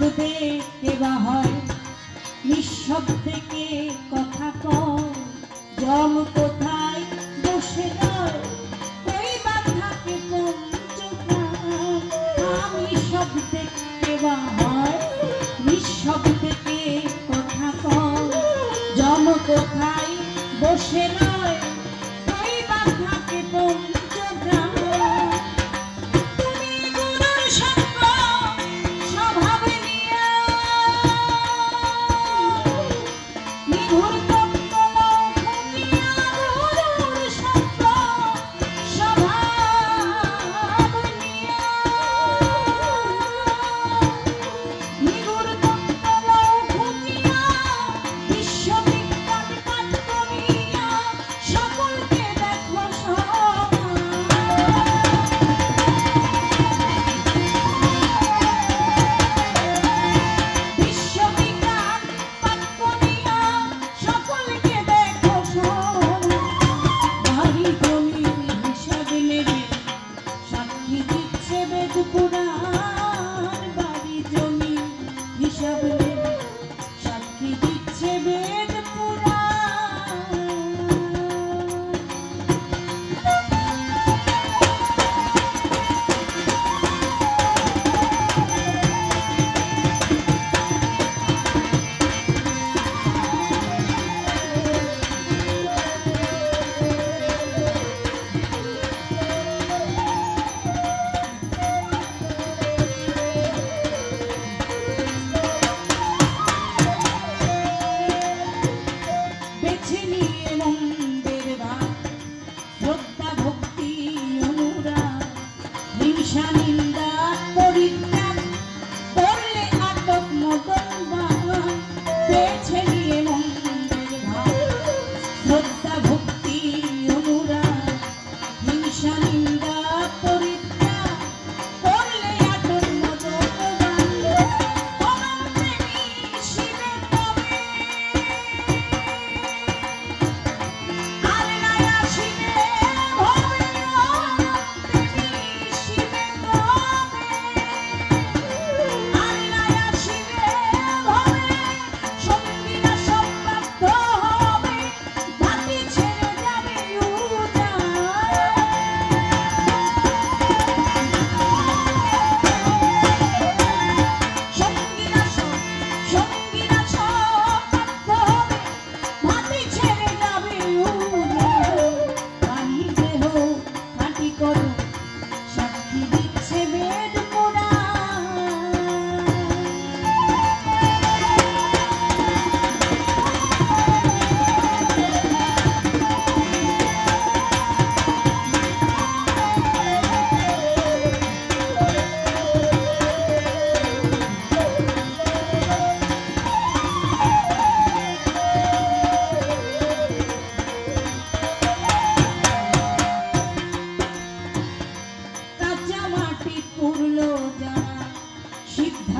দুধে দেওয়া হয়। নিঃশব্দে কথা কম জম কোথায়? Shana.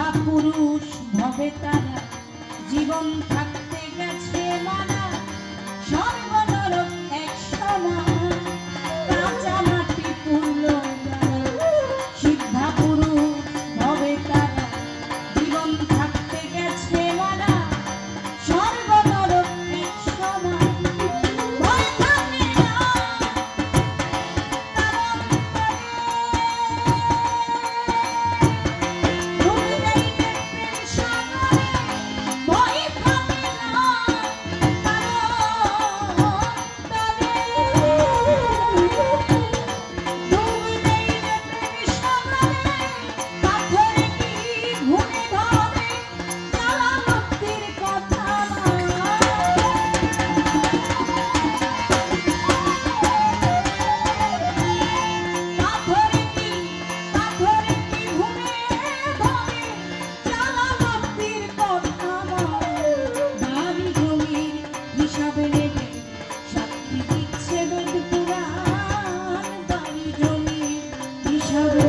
মহাপুরুষ ভবে তারা। জীবন থাকতে Hare